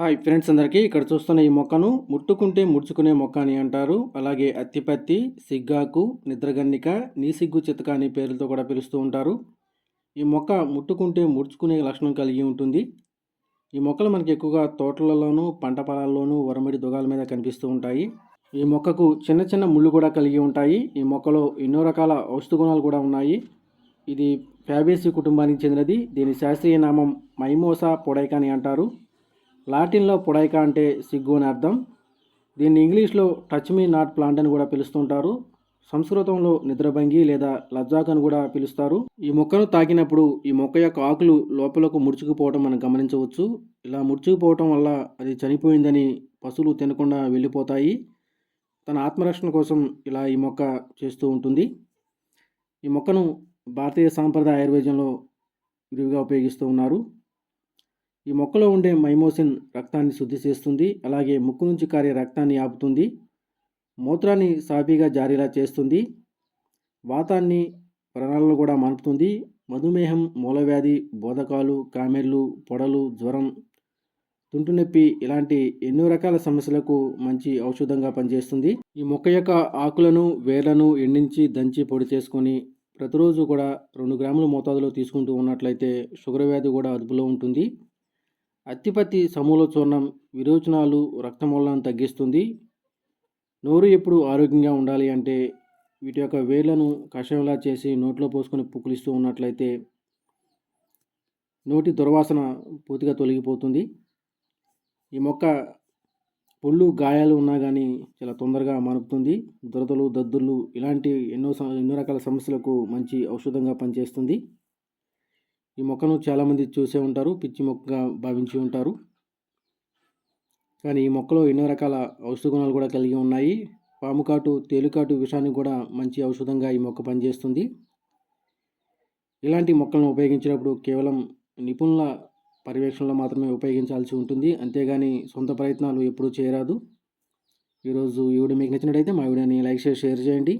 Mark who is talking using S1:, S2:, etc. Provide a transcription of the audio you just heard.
S1: Hi friends అందరికీ ఇక్కడ చూస్తున్న ఈ మొక్కను ముట్టుకుంటే ముడుచుకునే మొక్క అని అంటారు. అలాగే అత్తిపత్తి సిగ్గాకు నిద్రగన్నిక నీసిగ్గు చితక అనే పేర్లతో కూడా పిలుస్తూ ఉంటారు. ఈ మొక్క ముట్టుకుంటే ముడుచుకునే లక్షణం కలిగి ఉంటుంది. ఈ మొక్కలు మనకి ఎక్కువగా తోటలలోనూ పంట పొలాల్లోనూ వరమిడి దుగాల మీద కనిపిస్తూ ఉంటాయి. ఈ మొక్కకు చిన్న చిన్న ముళ్ళు కూడా కలిగి ఉంటాయి. ఈ మొక్కలో ఎన్నో రకాల ఔషధ గుణాలు కూడా ఉన్నాయి. ఇది ఫ్యాబేసి కుటుంబానికి చెందినది. దీని శాస్త్రీయ నామం మైమోసా పొడైక అని అంటారు. లాటిన్లో పొడైకా అంటే సిగ్గు అని అర్థం. దీన్ని ఇంగ్లీష్లో టచ్ మీ నాట్ ప్లాంట్ అని కూడా పిలుస్తుంటారు. సంస్కృతంలో నిద్రభంగి లేదా లజ్జాక్ అని కూడా పిలుస్తారు. ఈ మొక్కను తాకినప్పుడు ఈ మొక్క యొక్క ఆకులు లోపలకు ముడుచుకుపోవడం మనం గమనించవచ్చు. ఇలా ముడుచుకుపోవటం వల్ల అది చనిపోయిందని పశువులు తినకుండా వెళ్ళిపోతాయి. తన ఆత్మరక్షణ కోసం ఇలా ఈ మొక్క చేస్తూ ఉంటుంది. ఈ మొక్కను భారతీయ సాంప్రదాయ ఆయుర్వేదంలో విరివిగా ఉపయోగిస్తూ ఉన్నారు. ఈ మొక్కలో ఉండే మైమోసిన్ రక్తాన్ని శుద్ధి చేస్తుంది. అలాగే ముక్కు నుంచి కారే రక్తాన్ని ఆపుతుంది. మూత్రాన్ని సాఫీగా జారీలా చేస్తుంది. వాతాన్ని ప్రాణాలను కూడా మాన్పుతుంది. మధుమేహం మూలవ్యాధి బోధకాలు కామెర్లు పొడలు జ్వరం తుంటు నొప్పి ఇలాంటి ఎన్నో రకాల సమస్యలకు మంచి ఔషధంగా పనిచేస్తుంది. ఈ మొక్క యొక్క ఆకులను వేర్లను ఎండించి దంచి పొడి చేసుకొని ప్రతిరోజు కూడా రెండు గ్రాముల మోతాదులో తీసుకుంటూ ఉన్నట్లయితే షుగర్ వ్యాధి కూడా అదుపులో ఉంటుంది. అత్తిపత్తి సమూల చూర్ణం విరోచనాలు రక్తమూలాన్ని తగ్గిస్తుంది. నోరు ఎప్పుడు ఆరోగ్యంగా ఉండాలి అంటే వీటి యొక్క వేర్లను కషాయంలా చేసి నోట్లో పోసుకొని పుక్కిలిస్తూ ఉన్నట్లయితే నోటి దుర్వాసన పూర్తిగా తొలగిపోతుంది. ఈ మొక్క పుళ్ళు గాయాలు ఉన్నా కానీ చాలా తొందరగా మనుపుతుంది దురదలు దద్దుర్లు ఇలాంటి ఎన్నో స- ఎన్నో రకాల సమస్యలకు మంచి ఔషధంగా పనిచేస్తుంది. ఈ మొక్కను చాలామంది చూసే ఉంటారు పిచ్చి మొక్కగా భావించి ఉంటారు. కానీ ఈ మొక్కలో ఎన్నో రకాల ఔషధ గుణాలు కూడా కలిగి ఉన్నాయి. పాము కాటు తేలుకాటు విషానికి కూడా మంచి ఔషధంగా ఈ మొక్క పనిచేస్తుంది. ఇలాంటి మొక్కలను ఉపయోగించినప్పుడు కేవలం నిపుణుల పర్యవేక్షణలో మాత్రమే ఉపయోగించాల్సి ఉంటుంది. అంతేగాని సొంత ప్రయత్నాలు ఎప్పుడూ చేయరాదు. ఈరోజు ఈ వీడియో మీకు నచ్చినట్టయితే మా వీడియోని లైక్ చేసి షేర్ చేయండి.